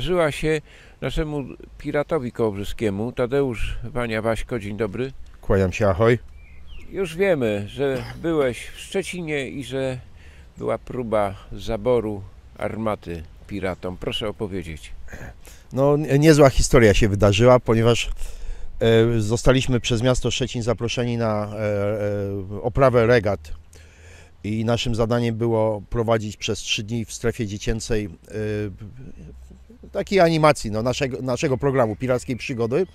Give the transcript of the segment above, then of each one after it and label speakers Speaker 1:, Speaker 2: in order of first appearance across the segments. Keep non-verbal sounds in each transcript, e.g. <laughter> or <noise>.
Speaker 1: Żyła się naszemu piratowi kołobrzyskiemu, Tadeusz Wania Waśko, dzień dobry.
Speaker 2: Kłaniam się, ahoj.
Speaker 1: Już wiemy, że byłeś w Szczecinie i że była próba zaboru armaty piratom. Proszę opowiedzieć.
Speaker 2: No, niezła historia się wydarzyła, ponieważ e, zostaliśmy przez miasto Szczecin zaproszeni na e, e, oprawę regat i naszym zadaniem było prowadzić przez trzy dni w strefie dziecięcej takiej animacji no, naszego, naszego programu Pirackiej Przygody.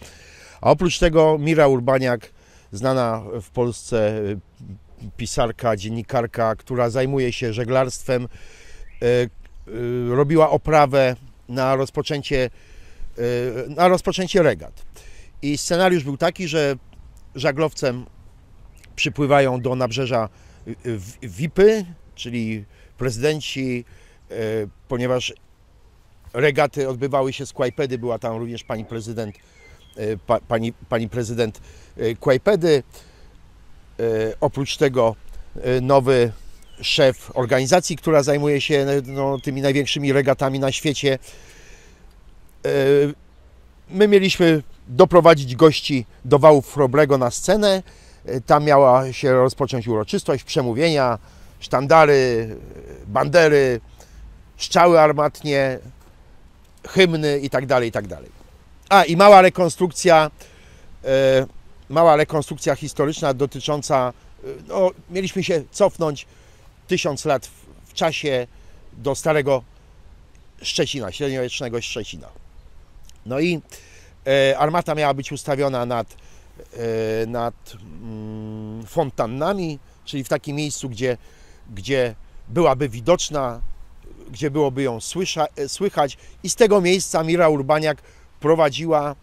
Speaker 2: A oprócz tego Mira Urbaniak, znana w Polsce e, pisarka, dziennikarka, która zajmuje się żeglarstwem, e, e, robiła oprawę na rozpoczęcie, na rozpoczęcie regat. I scenariusz był taki, że żaglowcem przypływają do nabrzeża VIPy, czyli prezydenci, ponieważ regaty odbywały się z Kłajpedy, była tam również pani prezydent, e, pa, pani, pani prezydent e, Kłajpedy. E, Oprócz tego nowy szef organizacji, która zajmuje się no, tymi największymi regatami na świecie. My mieliśmy doprowadzić gości do Wałów Chrobrego na scenę. Tam miała się rozpocząć uroczystość, przemówienia, sztandary, bandery, strzały armatnie, hymny i tak dalej, i tak dalej. A i mała rekonstrukcja, e, mała rekonstrukcja historyczna dotycząca, e, no, mieliśmy się cofnąć tysiąc lat w, w czasie do starego Szczecina, średniowiecznego Szczecina. No i e, armata miała być ustawiona nad, e, nad mm, fontannami, czyli w takim miejscu, gdzie, gdzie byłaby widoczna, gdzie byłoby ją słysza, e, słychać i z tego miejsca Mira Urbaniak prowadziła,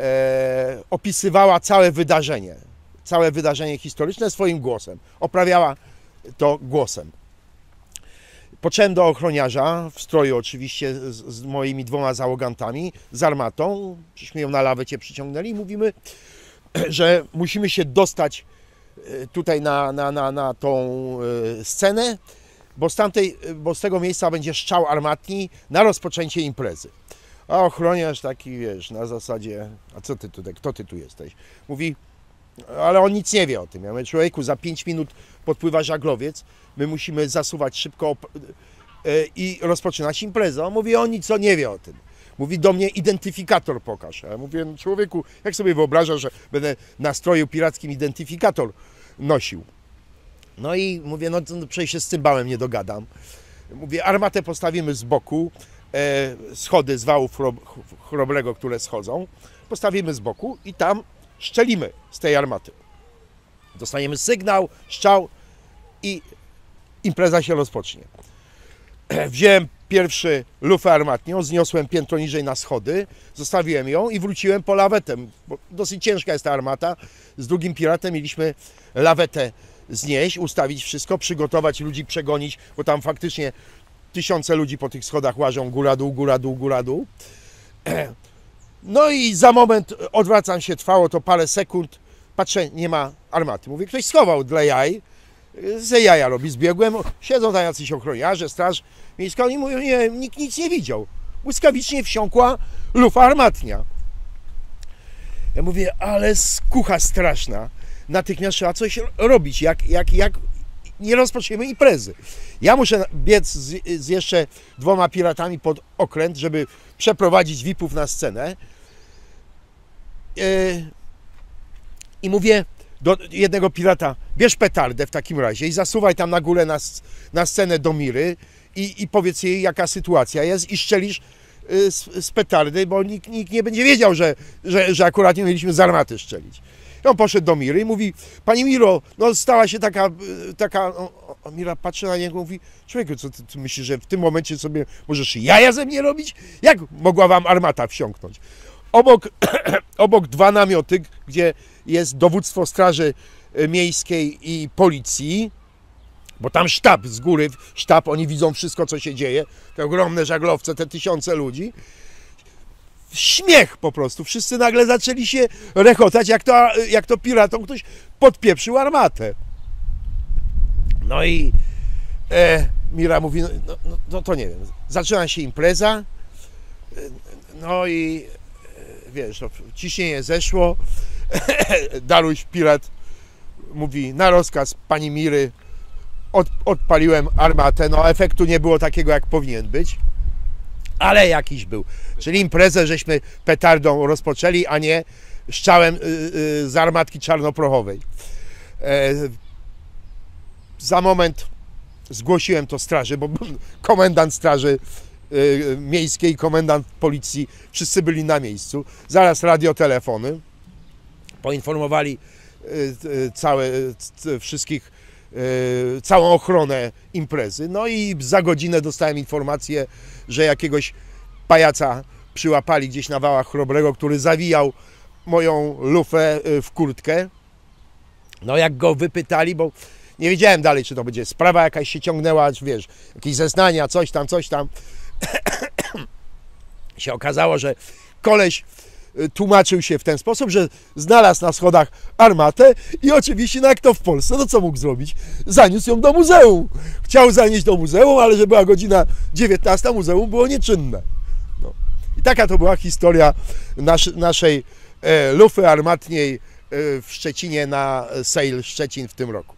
Speaker 2: e, opisywała całe wydarzenie, całe wydarzenie historyczne swoim głosem. Oprawiała to głosem. Począłem do ochroniarza, w stroju oczywiście z, z moimi dwoma załogantami, z armatą. Żeśmy ją na lawecie przyciągnęli i mówimy, <clears throat> że musimy się dostać e, tutaj na, na, na, na tą e, scenę, bo z, tamtej, bo z tego miejsca będzie strzał armatni na rozpoczęcie imprezy. A ochroniarz taki, wiesz, na zasadzie, a co ty tutaj, kto ty tu jesteś? Mówi, ale on nic nie wie o tym. Ja mówię, człowieku, za 5 minut podpływa żaglowiec, my musimy zasuwać szybko e, i rozpoczynać imprezę. On mówi, on nic nie wie o tym. Mówi do mnie, identyfikator pokaż. Ja mówię, no człowieku, jak sobie wyobrażasz, że będę na stroju pirackim identyfikator nosił? No i mówię, no to przecież z cymbałem nie dogadam. Mówię, armatę postawimy z boku, e, schody z wałów chrob- chrobrego, które schodzą, postawimy z boku i tam szczelimy z tej armaty. Dostaniemy sygnał, strzał i impreza się rozpocznie. <clears throat> Wziąłem pierwszy lufę armatnią, zniosłem piętro niżej na schody, zostawiłem ją i wróciłem po lawetę, bo dosyć ciężka jest ta armata. Z drugim piratem mieliśmy lawetę znieść, ustawić wszystko, przygotować ludzi, przegonić, bo tam faktycznie tysiące ludzi po tych schodach łażą góra dół, góra dół, góra dół. <clears throat> No i za moment odwracam się, trwało to parę sekund, patrzę, nie ma armaty. Mówię, ktoś schował dla jaj, ze jaja robi, zbiegłem, siedzą tam jacyś ochroniarze, straż miejska, oni mówią, nie, nikt nic nie widział. Błyskawicznie wsiąkła lufa armatnia. Ja mówię, ale skucha straszna, natychmiast trzeba coś robić, jak, jak, jak nie rozpoczniemy imprezy. Ja muszę biec z, z jeszcze dwoma piratami pod okręt, żeby przeprowadzić VIP-ów na scenę. Yy, I mówię do jednego pirata, bierz petardę w takim razie i zasuwaj tam na górę na, na scenę do Miry i, i powiedz jej, jaka sytuacja jest i szczelisz yy, z, z petardy, bo nikt, nikt nie będzie wiedział, że, że, że akurat nie mieliśmy z armaty szczelić. I on poszedł do Miry i mówi, Pani Miro, no stała się taka, y, taka, o, Mira patrzy na niego i mówi, człowieku, co ty, ty myślisz, że w tym momencie sobie możesz jaja ze mnie robić? Jak mogła wam armata wsiąknąć? Obok, <clears throat> obok dwa namioty, gdzie jest dowództwo Straży y, Miejskiej i Policji, bo tam sztab z góry, sztab, oni widzą wszystko, co się dzieje, te ogromne żaglowce, te tysiące ludzi śmiech po prostu. Wszyscy nagle zaczęli się rechotać, jak to, jak to piratom ktoś podpieprzył armatę. No i e, Mira mówi, no, no, no to nie wiem, zaczyna się impreza, No i e, wiesz, no, ciśnienie zeszło. <coughs> Daruś Pirat mówi na rozkaz pani Miry od, odpaliłem armatę. No efektu nie było takiego jak powinien być. Ale jakiś był. Czyli imprezę żeśmy petardą rozpoczęli, a nie strzałem y, y, z armatki czarnoprochowej. E, za moment zgłosiłem to straży, bo komendant straży y, miejskiej, komendant policji, wszyscy byli na miejscu. Zaraz radiotelefony. Poinformowali całe, wszystkich, całą ochronę imprezy. No i za godzinę dostałem informację, że jakiegoś pajaca przyłapali gdzieś na wałach Chrobrego, który zawijał moją lufę y, w kurtkę. No jak go wypytali, bo nie wiedziałem dalej, czy to będzie sprawa jakaś się ciągnęła, czy wiesz, jakieś zeznania, coś tam, coś tam. <coughs> <coughs> się okazało, że koleś tłumaczył się w ten sposób, że znalazł na schodach armatę i oczywiście, no jak to w Polsce, no co mógł zrobić? Zaniósł ją do muzeum. Chciał zanieść do muzeum, ale że była godzina 19, muzeum było nieczynne. No. I taka to była historia nasz, naszej e, lufy armatniej e, w Szczecinie na Sejl Szczecin w tym roku.